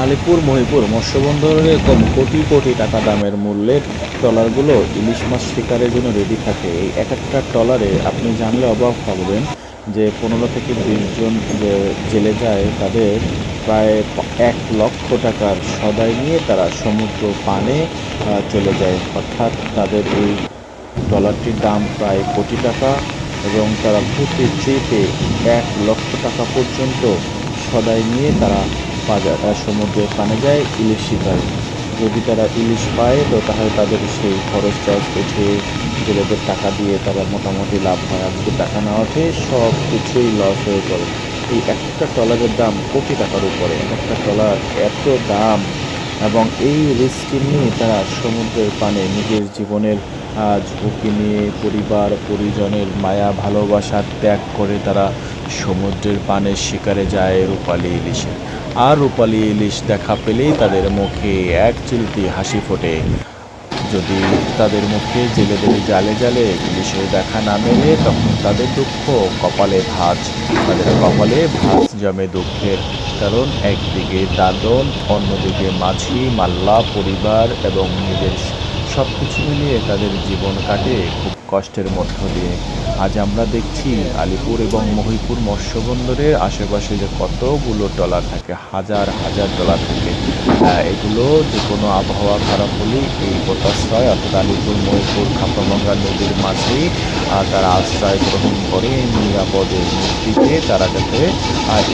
আলিপুর, মহিপুর, মৎস্যবন্দরে কম কোটি কোটি টাকা দামের মূল্যের ট্রলারগুলো ইলিশ মাছ শিকারের জন্য রেডি থাকে। এই এক একটা ট্রলারে আপনি জানলে অবাক হবেন যে পনেরো থেকে বিশ জন যে জেলে যায়, তাদের প্রায় এক লক্ষ টাকার সদাই নিয়ে তারা সমুদ্র পানে চলে যায়। অর্থাৎ তাদের এই ডলারটির দাম প্রায় কোটি টাকা এবং তারা প্রতি ট্রিপে এক লক্ষ টাকা পর্যন্ত সদাই নিয়ে তারা বাজার সমুদ্রের পানে যায় ইলিশ শিকার। যদি তারা ইলিশ পায়, তো তাহলে তাদের সেই খরচ টরচ উঠে জেলেদের টাকা দিয়ে তারা মোটামুটি লাভ হয়। আর যদি টাকা না ওঠে, সব কিছুই লস হয়ে পড়ে। এই একটা ট্রলারের দাম কোটি টাকার উপরে। এক একটা ট্রলার এত দাম এবং এই রিস্ক নিয়ে তারা সমুদ্রের পানে নিজের জীবনের ঝুঁকি নিয়ে পরিবার, পরিজনের মায়া, ভালোবাসা ত্যাগ করে তারা সমুদ্রের পানে শিকারে যায় রূপালী ইলিশে। আর রূপালি ইলিশ দেখা পেলেই তাদের মুখে এক চিলতি হাসি ফোটে। যদি তাদের মুখে জেলে জেলেদের জালে জালে ইলিশের দেখা না মেলে, তখন তাদের দুঃখ কপালে ভাঁজ। তাদের কপালে ভাঁজ জমে দুঃখের কারণ একদিকে দাদন, অন্যদিকে মাঝি, মাল্লা, পরিবার এবং নিজের সব কিছু মিলিয়ে তাদের জীবন কাটে। খুব কষ্টের মধ্য দিয়ে। আজ আমরা দেখছি আলিপুর এবং মহিপুর মৎস্য বন্দরের আশেপাশে যে কতগুলো ট্রলার থাকে, হাজার হাজার ট্রলার থাকে এগুলো যে কোনো আবহাওয়া খারাপ হলেই এই পোতাশ্রয় অর্থাৎ আলিপুর, মহিপুর খাপামঙ্গা নদীর মাঝেই তারা আশ্রয় গ্রহণ করে নিরাপদে মুক্তিতে তারা যাতে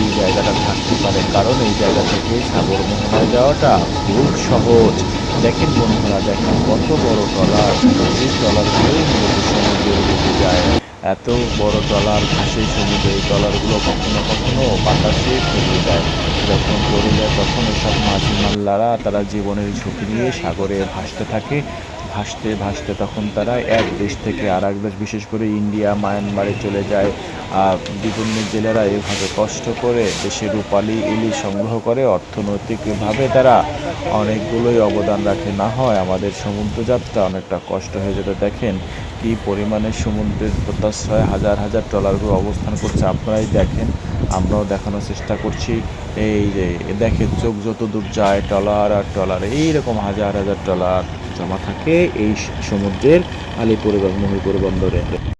এই জায়গাটা থাকতে পারে। কারণ এই জায়গা থেকে সাগর মোহনায় যাওয়াটা খুব সহজ। দেখেন বন্ধুরা, দেখেন কত বড় ট্রলার, এই ট্রলারগুলোই মূলত সমুদ্রের যায়। এত বড় ট্রলার ঘাসে সমুদ্রে, এই ট্রলারগুলো কখনো কখনো বাতাসে ফেলে যায়। যখন পড়ে যায়, তখন এসব মাঝি মাল্লারা তারা জীবনের ঝুঁকি নিয়ে সাগরে ভাসতে থাকে। ভাসতে ভাসতে তখন তারা এক দেশ থেকে আর এক দেশ, বিশেষ করে ইন্ডিয়া, মায়ানমারে চলে যায়। বিভিন্ন জেলেরা এভাবে কষ্ট করে দেশে রূপালী ইলিশ সংগ্রহ করে অর্থনৈতিকভাবে তারা অনেকগুলোই অবদান রাখে। না হয় আমাদের সমুদ্রযাত্রা অনেকটা কষ্ট হয়ে যেতে দেখেন, কী পরিমাণে সমুদ্রের প্রত্যাশ্রয় হাজার হাজার ট্রলারগুলো অবস্থান করছে আপনারাই দেখেন, আমরাও দেখানোর চেষ্টা করছি। এই যে দেখে চোখ যত দূর যায় ট্রলার আর ট্রলার, এইরকম হাজার হাজার ট্রলার জমা থাকে এই সমুদ্রের আলিপুর এবং মহিপুর বন্দরে।